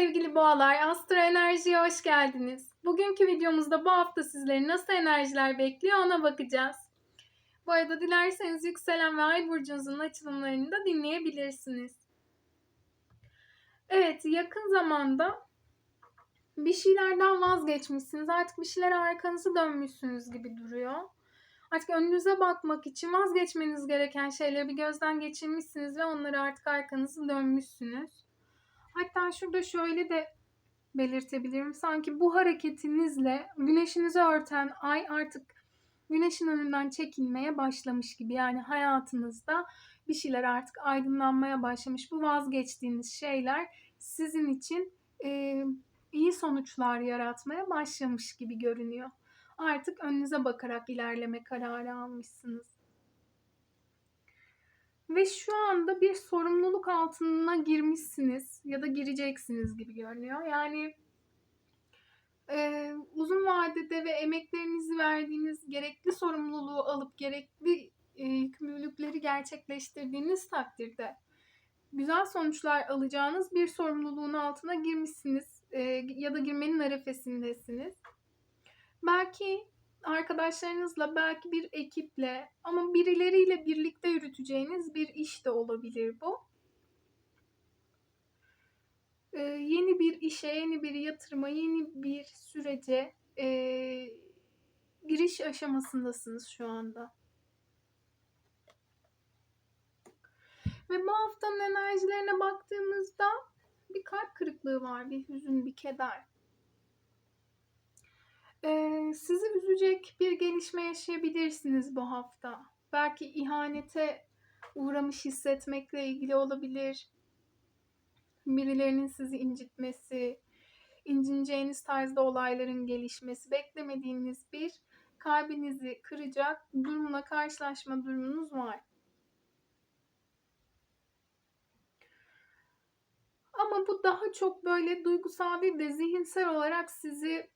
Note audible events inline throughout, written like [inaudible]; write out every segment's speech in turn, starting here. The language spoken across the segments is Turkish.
sevgili boğalar, Astro Enerji'ye hoş geldiniz. Bugünkü videomuzda bu hafta sizleri nasıl enerjiler bekliyor ona bakacağız. Bu arada dilerseniz yükselen ve ay burcunuzun açılımlarını da dinleyebilirsiniz. Evet, yakın zamanda bir şeylerden vazgeçmişsiniz. Artık bir şeylere arkanızı dönmüşsünüz gibi duruyor. Artık önünüze bakmak için vazgeçmeniz gereken şeyleri bir gözden geçirmişsiniz ve onları artık arkanızı dönmüşsünüz. Hatta şurada şöyle de belirtebilirim. Sanki bu hareketinizle güneşinizi örten ay artık güneşin önünden çekilmeye başlamış gibi. Yani hayatınızda bir şeyler artık aydınlanmaya başlamış. Bu vazgeçtiğiniz şeyler sizin için e, iyi sonuçlar yaratmaya başlamış gibi görünüyor. Artık önünüze bakarak ilerleme kararı almışsınız. Ve şu anda bir sorumluluk altına girmişsiniz ya da gireceksiniz gibi görünüyor. Yani e, uzun vadede ve emeklerinizi verdiğiniz gerekli sorumluluğu alıp gerekli e, yükümlülükleri gerçekleştirdiğiniz takdirde güzel sonuçlar alacağınız bir sorumluluğun altına girmişsiniz e, ya da girmenin arefesindesiniz. Belki arkadaşlarınızla, belki bir ekiple ama birileriyle birlikte yürüteceğiniz bir iş de olabilir bu. Ee, yeni bir işe, yeni bir yatırıma, yeni bir sürece e, giriş aşamasındasınız şu anda. Ve bu haftanın enerjilerine baktığımızda bir kalp kırıklığı var, bir hüzün, bir keder. Ee, sizi üzecek bir gelişme yaşayabilirsiniz bu hafta. Belki ihanete uğramış hissetmekle ilgili olabilir. Birilerinin sizi incitmesi, incineceğiniz tarzda olayların gelişmesi, beklemediğiniz bir kalbinizi kıracak durumla karşılaşma durumunuz var. Ama bu daha çok böyle duygusal değil de zihinsel olarak sizi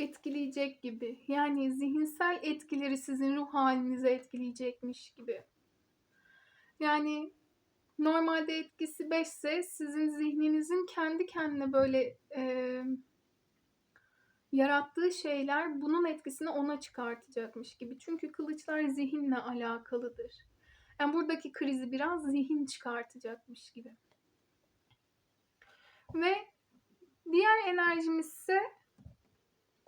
etkileyecek gibi. Yani zihinsel etkileri sizin ruh halinizi etkileyecekmiş gibi. Yani normalde etkisi 5 ise sizin zihninizin kendi kendine böyle e, yarattığı şeyler bunun etkisini ona çıkartacakmış gibi. Çünkü kılıçlar zihinle alakalıdır. Yani buradaki krizi biraz zihin çıkartacakmış gibi. Ve diğer enerjimiz ise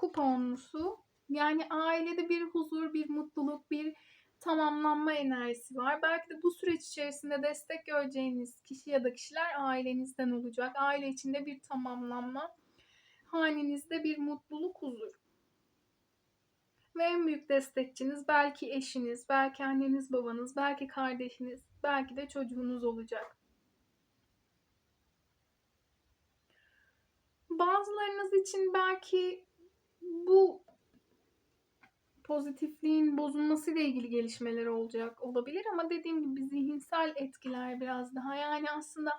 kupa onlusu. Yani ailede bir huzur, bir mutluluk, bir tamamlanma enerjisi var. Belki de bu süreç içerisinde destek göreceğiniz kişi ya da kişiler ailenizden olacak. Aile içinde bir tamamlanma, hanenizde bir mutluluk, huzur. Ve en büyük destekçiniz belki eşiniz, belki anneniz, babanız, belki kardeşiniz, belki de çocuğunuz olacak. Bazılarınız için belki bu pozitifliğin bozulmasıyla ilgili gelişmeler olacak olabilir ama dediğim gibi zihinsel etkiler biraz daha yani aslında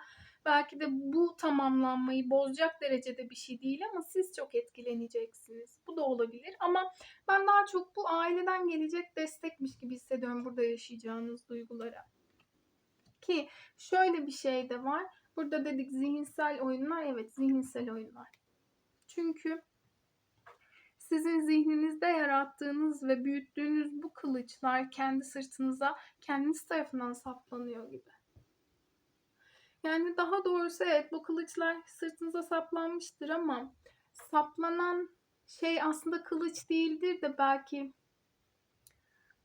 belki de bu tamamlanmayı bozacak derecede bir şey değil ama siz çok etkileneceksiniz. Bu da olabilir ama ben daha çok bu aileden gelecek destekmiş gibi hissediyorum burada yaşayacağınız duygulara. Ki şöyle bir şey de var. Burada dedik zihinsel oyunlar. Evet zihinsel oyunlar. Çünkü sizin zihninizde yarattığınız ve büyüttüğünüz bu kılıçlar kendi sırtınıza kendiniz tarafından saplanıyor gibi. Yani daha doğrusu evet bu kılıçlar sırtınıza saplanmıştır ama saplanan şey aslında kılıç değildir de belki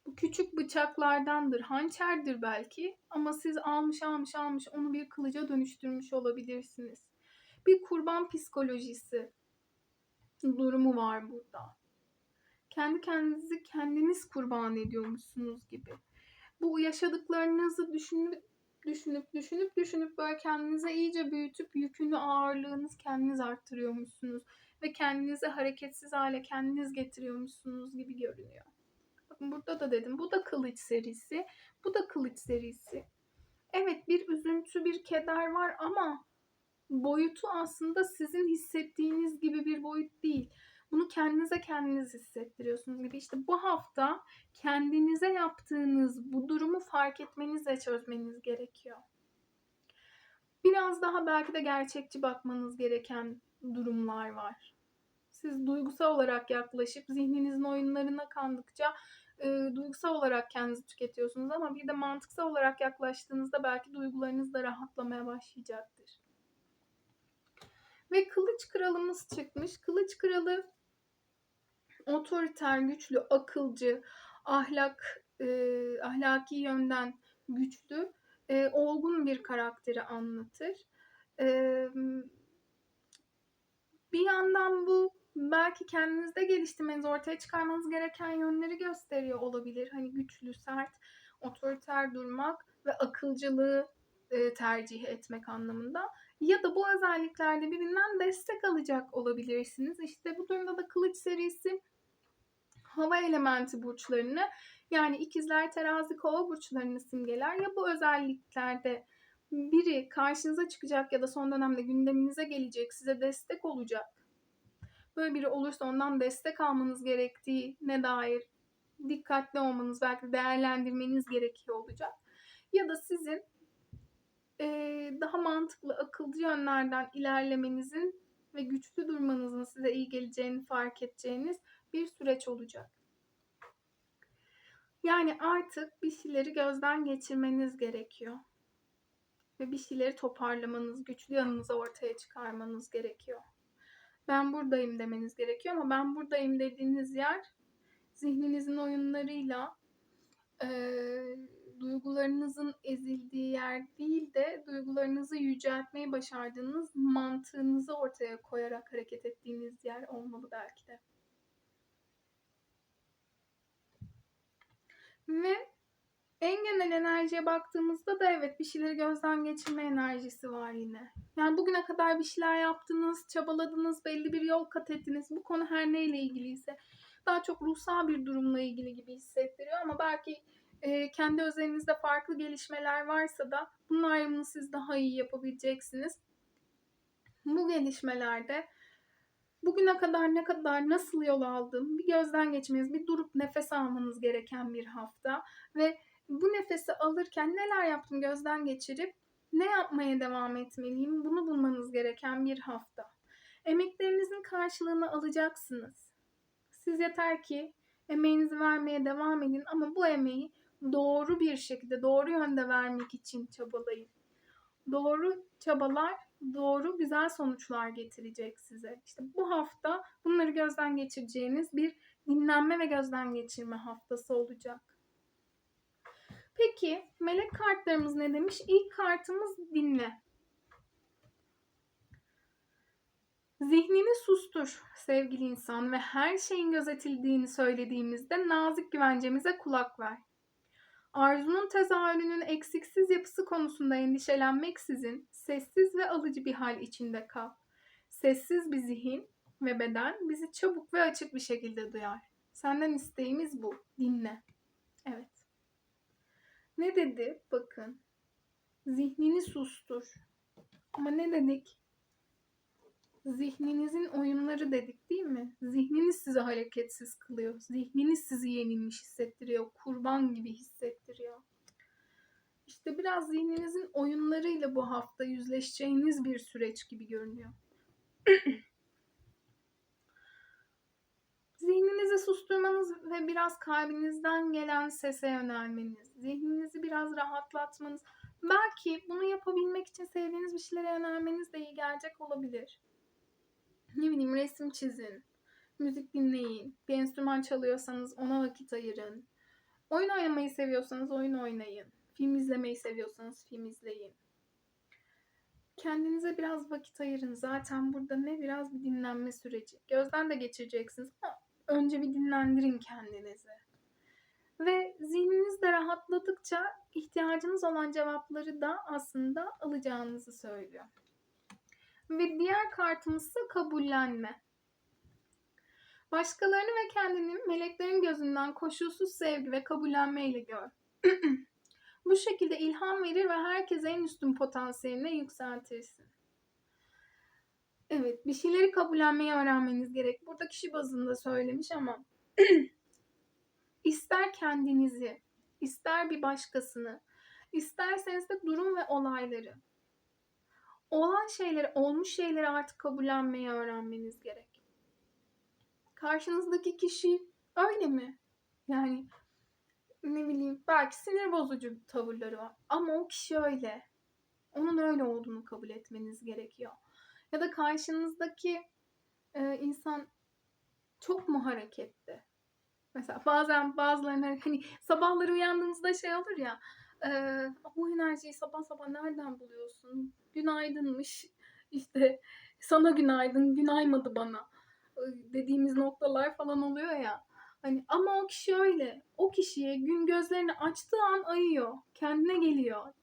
bu küçük bıçaklardandır, hançerdir belki ama siz almış almış almış onu bir kılıca dönüştürmüş olabilirsiniz. Bir kurban psikolojisi durumu var burada. Kendi kendinizi kendiniz kurban ediyormuşsunuz gibi. Bu yaşadıklarınızı düşünüp düşünüp düşünüp düşünüp böyle kendinize iyice büyütüp yükünü ağırlığınız kendiniz arttırıyormuşsunuz ve kendinizi hareketsiz hale kendiniz getiriyormuşsunuz gibi görünüyor. Bakın burada da dedim bu da kılıç serisi, bu da kılıç serisi. Evet bir üzüntü, bir keder var ama boyutu aslında sizin hissettiğiniz gibi bir boyut değil. Bunu kendinize kendiniz hissettiriyorsunuz gibi. İşte bu hafta kendinize yaptığınız bu durumu fark etmeniz ve çözmeniz gerekiyor. Bir biraz daha belki de gerçekçi bakmanız gereken durumlar var. Siz duygusal olarak yaklaşıp zihninizin oyunlarına kandıkça e, duygusal olarak kendinizi tüketiyorsunuz ama bir de mantıksal olarak yaklaştığınızda belki duygularınız da rahatlamaya başlayacaktır. Ve kılıç kralımız çıkmış. Kılıç kralı otoriter, güçlü, akılcı, ahlak e, ahlaki yönden güçlü, e, olgun bir karakteri anlatır. E, bir yandan bu belki kendinizde geliştirmeniz, ortaya çıkarmanız gereken yönleri gösteriyor olabilir. Hani güçlü, sert, otoriter durmak ve akılcılığı e, tercih etmek anlamında. Ya da bu özelliklerde birinden destek alacak olabilirsiniz. İşte bu durumda da Kılıç serisi hava elementi burçlarını yani ikizler, terazi, kova burçlarını simgeler. Ya bu özelliklerde biri karşınıza çıkacak ya da son dönemde gündeminize gelecek, size destek olacak. Böyle biri olursa ondan destek almanız gerektiği ne dair dikkatli olmanız, belki değerlendirmeniz gerekiyor olacak. Ya da sizin e, daha mantıklı, akılcı yönlerden ilerlemenizin ve güçlü durmanızın size iyi geleceğini fark edeceğiniz bir süreç olacak. Yani artık bir şeyleri gözden geçirmeniz gerekiyor. Ve bir şeyleri toparlamanız, güçlü yanınızı ortaya çıkarmanız gerekiyor. Ben buradayım demeniz gerekiyor ama ben buradayım dediğiniz yer zihninizin oyunlarıyla e, duygularınızın ezildiği yer değil de duygularınızı yüceltmeyi başardığınız mantığınızı ortaya koyarak hareket ettiğiniz yer olmalı belki de. Ve en genel enerjiye baktığımızda da evet bir şeyleri gözden geçirme enerjisi var yine. Yani bugüne kadar bir şeyler yaptınız, çabaladınız, belli bir yol kat ettiniz. Bu konu her neyle ilgiliyse daha çok ruhsal bir durumla ilgili gibi hissettiriyor ama belki e, kendi özelinizde farklı gelişmeler varsa da bunun ayrımını siz daha iyi yapabileceksiniz. Bu gelişmelerde bugüne kadar ne kadar nasıl yol aldım bir gözden geçmeniz, bir durup nefes almanız gereken bir hafta ve bu nefesi alırken neler yaptım gözden geçirip ne yapmaya devam etmeliyim bunu bulmanız gereken bir hafta. Emeklerinizin karşılığını alacaksınız. Siz yeter ki emeğinizi vermeye devam edin ama bu emeği doğru bir şekilde, doğru yönde vermek için çabalayın. Doğru çabalar doğru güzel sonuçlar getirecek size. İşte bu hafta bunları gözden geçireceğiniz bir dinlenme ve gözden geçirme haftası olacak. Peki melek kartlarımız ne demiş? İlk kartımız dinle. Zihnini sustur sevgili insan ve her şeyin gözetildiğini söylediğimizde nazik güvencemize kulak ver. Arzunun tezahürünün eksiksiz yapısı konusunda endişelenmeksizin sessiz ve alıcı bir hal içinde kal. Sessiz bir zihin ve beden bizi çabuk ve açık bir şekilde duyar. Senden isteğimiz bu. Dinle. Evet. Ne dedi? Bakın. Zihnini sustur. Ama ne dedik? Zihninizin oyunları dedik değil mi? Zihniniz sizi hareketsiz kılıyor. Zihniniz sizi yenilmiş hissettiriyor. Kurban gibi hissettiriyor. İşte biraz zihninizin oyunlarıyla bu hafta yüzleşeceğiniz bir süreç gibi görünüyor. [clears throat] Zihninizi susturmanız ve biraz kalbinizden gelen sese yönelmeniz, zihninizi biraz rahatlatmanız, belki bunu yapabilmek için sevdiğiniz bir şeylere yönelmeniz de iyi gelecek olabilir ne bileyim resim çizin, müzik dinleyin, bir enstrüman çalıyorsanız ona vakit ayırın. Oyun oynamayı seviyorsanız oyun oynayın. Film izlemeyi seviyorsanız film izleyin. Kendinize biraz vakit ayırın. Zaten burada ne biraz bir dinlenme süreci. Gözden de geçireceksiniz ama önce bir dinlendirin kendinizi. Ve zihniniz de rahatladıkça ihtiyacınız olan cevapları da aslında alacağınızı söylüyor. Ve diğer kartımız ise kabullenme. Başkalarını ve kendini meleklerin gözünden koşulsuz sevgi ve kabullenme ile gör. [clears throat] Bu şekilde ilham verir ve herkese en üstün potansiyeline yükseltirsin. Evet, bir şeyleri kabullenmeyi öğrenmeniz gerek. Burada kişi bazında söylemiş ama [clears throat] ister kendinizi, ister bir başkasını, isterseniz de durum ve olayları olan şeyleri, olmuş şeyleri artık kabullenmeyi öğrenmeniz gerek. Karşınızdaki kişi öyle mi? Yani ne bileyim belki sinir bozucu tavırları var ama o kişi öyle. Onun öyle olduğunu kabul etmeniz gerekiyor. Ya da karşınızdaki e, insan çok mu hareketli? Mesela bazen bazılarına hani sabahları uyandığımızda şey olur ya e, bu enerjiyi sabah sabah nereden buluyorsun? Günaydınmış. İşte sana günaydın, günaymadı bana dediğimiz noktalar falan oluyor ya. Hani ama o kişi öyle. O kişiye gün gözlerini açtığı an ayıyor. Kendine geliyor.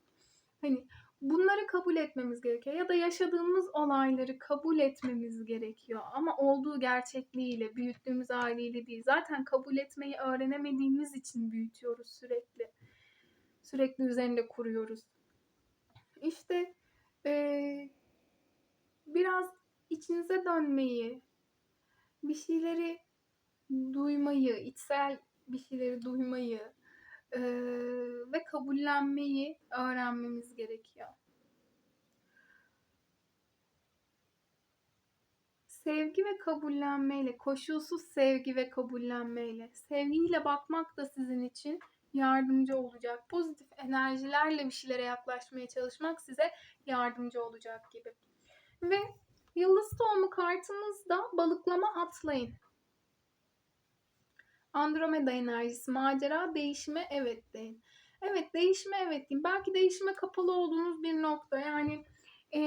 Hani bunları kabul etmemiz gerekiyor. Ya da yaşadığımız olayları kabul etmemiz gerekiyor. Ama olduğu gerçekliğiyle, büyüttüğümüz haliyle değil. Zaten kabul etmeyi öğrenemediğimiz için büyütüyoruz sürekli. Sürekli üzerinde kuruyoruz. İşte eee, biraz içinize dönmeyi, bir şeyleri duymayı, içsel bir şeyleri duymayı eee, ve kabullenmeyi öğrenmemiz gerekiyor. Sevgi ve kabullenmeyle, koşulsuz sevgi ve kabullenmeyle, sevgiyle bakmak da sizin için yardımcı olacak. Pozitif enerjilerle bir şeylere yaklaşmaya çalışmak size yardımcı olacak gibi. Ve yıldız tohumu kartımızda balıklama atlayın. Andromeda enerjisi, macera, değişime evet deyin. Evet değişime evet deyin. Belki değişime kapalı olduğunuz bir nokta. Yani e,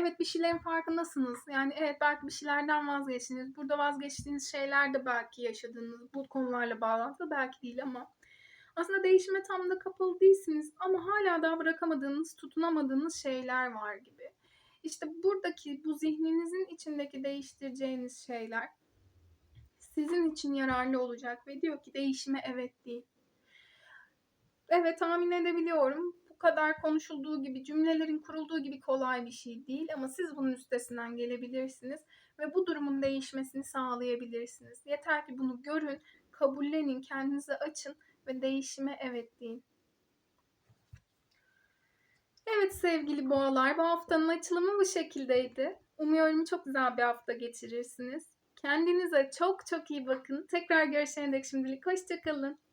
evet bir şeylerin farkındasınız. Yani evet belki bir şeylerden vazgeçtiniz. Burada vazgeçtiğiniz şeyler de belki yaşadığınız bu konularla bağlantılı belki değil ama aslında değişime tam da kapalı değilsiniz ama hala daha bırakamadığınız, tutunamadığınız şeyler var gibi. İşte buradaki bu zihninizin içindeki değiştireceğiniz şeyler sizin için yararlı olacak ve diyor ki değişime evet değil. Evet tahmin edebiliyorum. Bu kadar konuşulduğu gibi, cümlelerin kurulduğu gibi kolay bir şey değil ama siz bunun üstesinden gelebilirsiniz ve bu durumun değişmesini sağlayabilirsiniz. Yeter ki bunu görün, kabullenin, kendinizi açın ve değişime evet deyin. Evet sevgili boğalar, bu haftanın açılımı bu şekildeydi. Umuyorum çok güzel bir hafta geçirirsiniz. Kendinize çok çok iyi bakın. Tekrar görüşene dek şimdilik hoşçakalın.